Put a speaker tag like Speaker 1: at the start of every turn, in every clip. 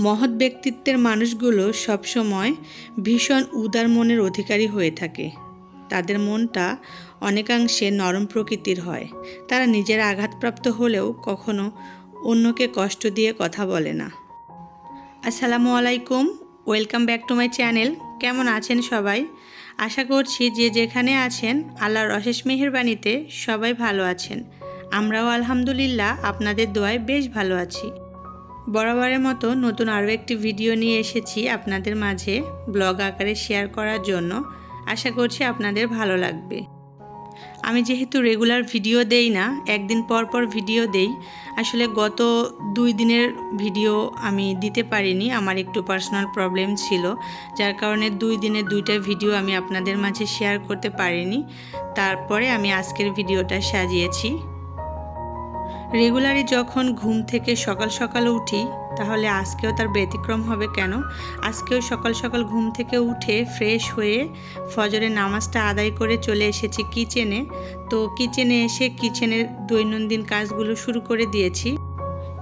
Speaker 1: মহৎ ব্যক্তিত্বের মানুষগুলো সবসময় ভীষণ উদার মনের অধিকারী হয়ে থাকে। তাদের মনটা অনেকাংশে নরম প্রকৃতির হয়। তারা নিজের আঘাতপ্রাপ্ত হলেও কখনো অন্যকে কষ্ট দিয়ে কথা বলে না। আসসালামু আলাইকুম, welcome back to my channel. কেমন আছেন সবাই? আশা করছি যে যেখানে আছেন, আল্লাহর অশেষ মেহেরবানিতে সবাই ভালো আছেন। আমরাও আলহামদুলিল্লাহ আপনাদের দোয়ায় বেশ ভালো আছি। বরাবরের মতো নতুন আরও একটি ভিডিও নিয়ে এসেছি আপনাদের মাঝে ব্লগ আকারে শেয়ার করার জন্য। আশা করছি আপনাদের ভালো লাগবে। আমি যেহেতু রেগুলার ভিডিও দেই না, একদিন পর পর ভিডিও দেই, আসলে গত দুই দিনের ভিডিও আমি দিতে পারিনি, আমার একটু পার্সোনাল প্রবলেম ছিল, যার কারণে দুই দিনের দুইটা ভিডিও আমি আপনাদের মাঝে শেয়ার করতে পারিনি। তারপরে আমি আজকের ভিডিওটা সাজিয়েছি। রেগুলারই যখন ঘুম থেকে সকাল সকাল উঠি, তাহলে আজকেও তার ব্যতিক্রম হবে কেন? আজকেও সকাল সকাল ঘুম থেকে উঠে ফ্রেশ হয়ে ফজরের নামাজটা আদায় করে চলে এসেছি কিচেনে তো কিচেনে এসে কিচেনের দৈনন্দিন কাজগুলো শুরু করে দিয়েছি।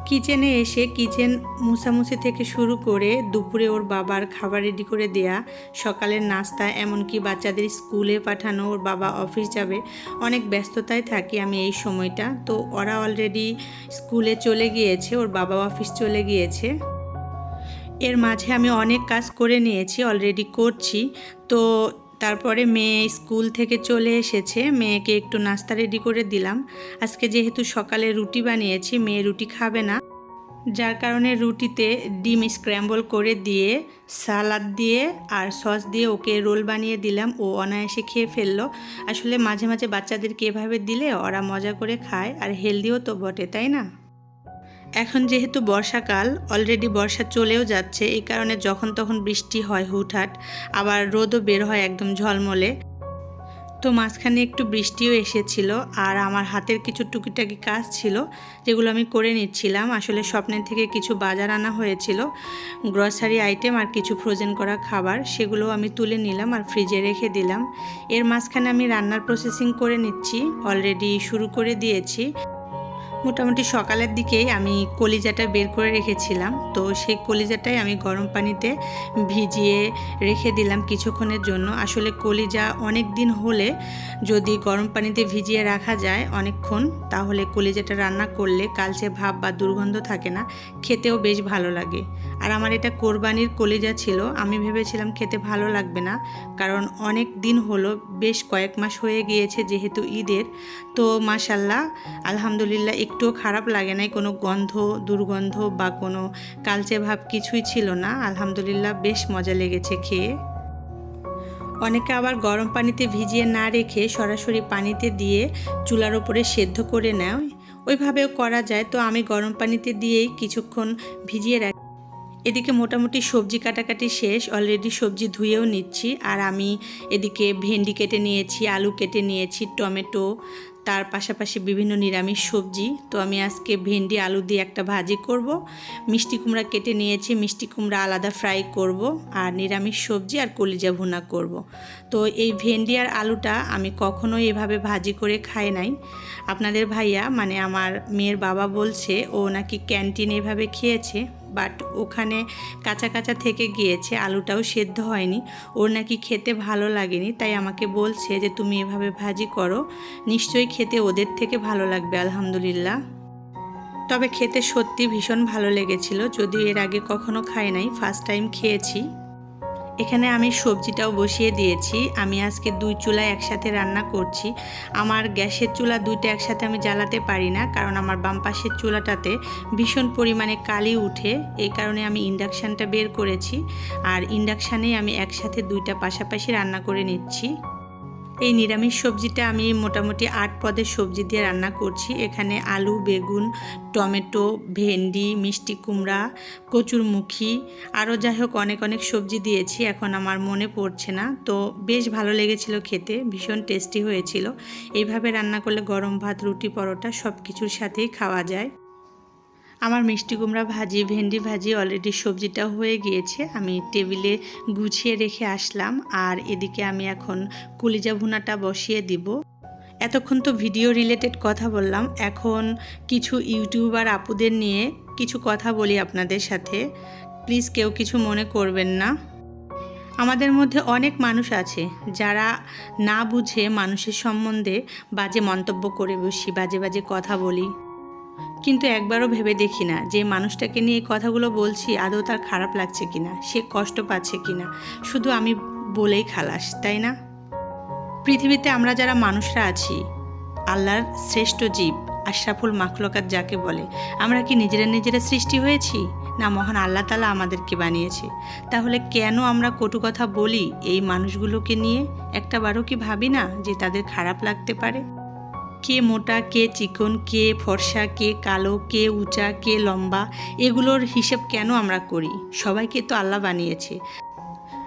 Speaker 1: কিচেনে এসে কিচেন মুছামুছি থেকে শুরু করে দুপুরে ওর বাবার খাবার রেডি করে দেয়া, সকালের নাস্তা, এমনকি বাচ্চাদের স্কুলে পাঠানো ওর বাবা অফিস যাবে, অনেক ব্যস্ততায় থাকি আমি এই সময়টা। তো ওরা অলরেডি স্কুলে চলে গিয়েছে, ওর বাবা অফিস চলে গিয়েছে। এর মাঝে আমি অনেক কাজ করে নিয়েছি অলরেডি করছি। তো তারপরে মেয়ে স্কুল থেকে চলে এসেছে। মেয়েকে একটু নাস্তা রেডি করে দিলাম। আজকে যেহেতু সকালে রুটি বানিয়েছি, মেয়ে রুটি খাবে না। যার কারণে রুটিতে ডিম স্ক্র্যাম্বল করে দিয়ে, সালাদ দিয়ে আর সস দিয়ে ওকে রোল বানিয়ে দিলাম। ও অনায়াসে খেয়ে ফেলল। আসলে মাঝে মাঝে বাচ্চাদেরকে এভাবে দিলে ওরা মজা করে খায়। আর হেলদিও তো বটে, তাই না? এখন যেহেতু বর্ষাকাল অলরেডি বর্ষা চলেও যাচ্ছে, এই কারণে যখন তখন বৃষ্টি হয় হুটহাট, আবার রোদও বের হয় একদম ঝলমলে। তো মাঝখানে একটু বৃষ্টিও এসেছিল, আর আমার হাতের কিছু টুকিটাকি কাজ ছিল, যেগুলো আমি করে নিচ্ছিলাম। আসলে স্বপ্নের থেকে কিছু বাজার আনা হয়েছিল গ্রসারি আইটেম আর কিছু ফ্রোজেন করা খাবার সেগুলো আমি তুলে নিলাম আর ফ্রিজে রেখে দিলাম। এর মাঝখানে আমি রান্নার প্রসেসিং করে নিচ্ছি অলরেডি শুরু করে দিয়েছি। মোটামুটি সকালের দিকেই আমি কলিজাটা বের করে রেখেছিলাম। তো সেই কলিজাটাই আমি গরম পানিতে ভিজিয়ে রেখে দিলাম কিছুক্ষণের জন্য। আসলে কলিজা অনেক দিন হলে যদি গরম পানিতে ভিজিয়ে রাখা যায় অনেকক্ষণ, তাহলে কলিজাটা রান্না করলে কালচে ভাব বা দুর্গন্ধ থাকে না, খেতেও বেশ ভালো লাগে। আর আমার এটা কোরবানির কলিজা ছিল, আমি ভেবেছিলাম খেতে ভালো লাগবে না, কারণ অনেক দিন হলো, বেশ কয়েক মাস হয়ে গিয়েছে যেহেতু ঈদের। তো মাসাল্লাহ আলহামদুলিল্লাহ একটুও খারাপ লাগে নাই, কোনো গন্ধ, দুর্গন্ধ বা কোনো কালচে ভাব কিছুই ছিল না। আলহামদুলিল্লাহ বেশ মজা লেগেছে খেয়ে। অনেকে আবার গরম পানিতে ভিজিয়ে না রেখে সরাসরি পানিতে দিয়ে চুলার ওপরে সেদ্ধ করে নেয়। ওইভাবেও করা যায়, তো আমি গরম পানিতে দিয়েই কিছুক্ষণ ভিজিয়ে রাখি। এদিকে মোটামুটি সবজি কাটাকাটি শেষ, অলরেডি সবজি ধুয়েও নিচ্ছি। আর আমি এদিকে ভেন্ডি কেটে নিয়েছি, আলু কেটে নিয়েছি, টমেটো তার পাশাপাশি বিভিন্ন নিরামিষ সবজি। তো আমি আজকে ভেন্ডি, আলু দিয়ে একটা ভাজি করব। মিষ্টি কুমড়া কেটে নিয়েছি, মিষ্টি কুমড়া আলাদা ফ্রাই করব আর নিরামিষ সবজি আর কলিজা ভুনা করব। তো এই ভেন্ডি আর আলুটা আমি কখনোই এভাবে ভাজি করে খাই নাই। আপনাদের ভাইয়া মানে আমার মেয়ের বাবা বলছে, ও নাকি ক্যান্টিন এভাবে খেয়েছে। বাট ওখানে কাঁচা কাঁচা থেকে গিয়েছে, আলুটাও সেদ্ধ হয়নি। ওর নাকি খেতে ভালো লাগেনি, তাই আমাকে বলছে যে তুমি এভাবে ভাজি করো, নিশ্চয়ই খেতে ওদের থেকে ভালো লাগবে, আলহামদুলিল্লাহ। তবে খেতে সত্যি ভীষণ ভালো লেগেছিল, যদিও এর আগে কখনো খাই নাই ফার্স্ট টাইম খেয়েছি। এখানে আমি সবজিটাও বসিয়ে দিয়েছি। আমি আজকে দুই চুলা একসাথে রান্না করছি। আমার গ্যাসের চুলা দুইটা একসাথে আমি জ্বালাতে পারি না, কারণ আমার বাম পাশের চুলাটাতে ভীষণ পরিমাণে কালি উঠে। এই কারণে আমি ইন্ডাকশানটা বের করেছি। আর ইন্ডাকশানেই আমি একসাথে দুইটা পাশাপাশি রান্না করে নিচ্ছি। এই নিরামিষ সবজিটা আমি মোটামুটি আট পদের সবজি দিয়ে রান্না করছি। এখানে আলু, বেগুন, টমেটো, ভেন্ডি, মিষ্টি কুমড়া, কচুরমুখী আরও যাই হোক অনেক অনেক সবজি দিয়েছি। এখন আমার মনে পড়ছে না। তো বেশ ভালো লেগেছিল খেতে, ভীষণ টেস্টি হয়েছিল। এইভাবে রান্না করলে গরম ভাত, রুটি, পরোটা সব কিছুর সাথেই খাওয়া যায়। আমার মিষ্টি কুমড়া ভাজি, ভেন্ডি ভাজি অলরেডি সবজিটা হয়ে গিয়েছে। আমি টেবিলে গুছিয়ে রেখে আসলাম আর এদিকে আমি এখন কলিজা ভুনাটা বসিয়ে দিব। এতক্ষণ তো ভিডিও রিলেটেড কথা বললাম। এখন কিছু ইউটিউবার আপুদের নিয়ে কিছু কথা বলি আপনাদের সাথে। প্লিজ কেউ কিছু মনে করবেন না। আমাদের মধ্যে অনেক মানুষ আছে যারা না বুঝে মানুষের সম্বন্ধে বাজে মন্তব্য করে বসি, বাজে বাজে কথা বলি। কিন্তু একবারও ভেবে দেখি না যে মানুষটাকে নিয়ে কথাগুলো বলছি আদৌ তার খারাপ লাগছে কিনা, সে কষ্ট পাচ্ছে কিনা। শুধু আমি বলেই খালাস, তাই না? পৃথিবীতে আমরা যারা মানুষরা আছি, আল্লাহর শ্রেষ্ঠ জীব, আশরাফুল মাখলকাত যাকে বলে, আমরা কি নিজেরা নিজেরা সৃষ্টি হয়েছি? না মহান আল্লাহ তালা আমাদেরকে বানিয়েছে। তাহলে কেন আমরা কটু কথা বলি এই মানুষগুলোকে নিয়ে? একটা বারও কি ভাবি না যে তাদের খারাপ লাগতে পারে? কে মোটা, কে চিকন, কে ফর্সা, কে কালো, কে উঁচা, কে লম্বা, এগুলোর হিসেব কেন আমরা করি? সবাইকে তো আল্লাহ বানিয়েছে।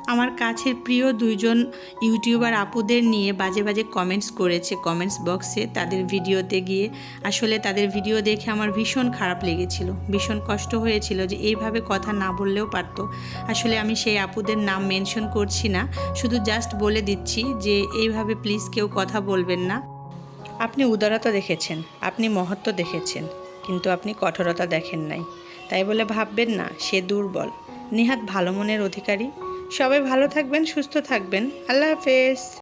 Speaker 1: আমার কাছের প্রিয় দুইজন ইউটিউবার আপুদের নিয়ে বাজে বাজে কমেন্টস করেছে কমেন্টস বক্সে তাদের ভিডিওতে গিয়ে। আসলে তাদের ভিডিও দেখে আমার ভীষণ খারাপ লেগেছিল। ভীষণ কষ্ট হয়েছিল যে এইভাবে কথা না বললেও পারতো। আসলে আমি সেই আপুদের নাম মেনশন করছি না, শুধু জাস্ট বলে দিচ্ছি যে এইভাবে প্লিজ কেউ কথা বলবেন না। আপনি উদারতা দেখেছেন, আপনি মহত্ব দেখেছেন, কিন্তু আপনি কঠোরতা দেখেন নাই। তাই বলে ভাববেন না, সে দুর্বল। নিহাত ভালো মনের অধিকারী। সবাই ভালো থাকবেন, সুস্থ থাকবেন। আল্লাহ হাফেজ।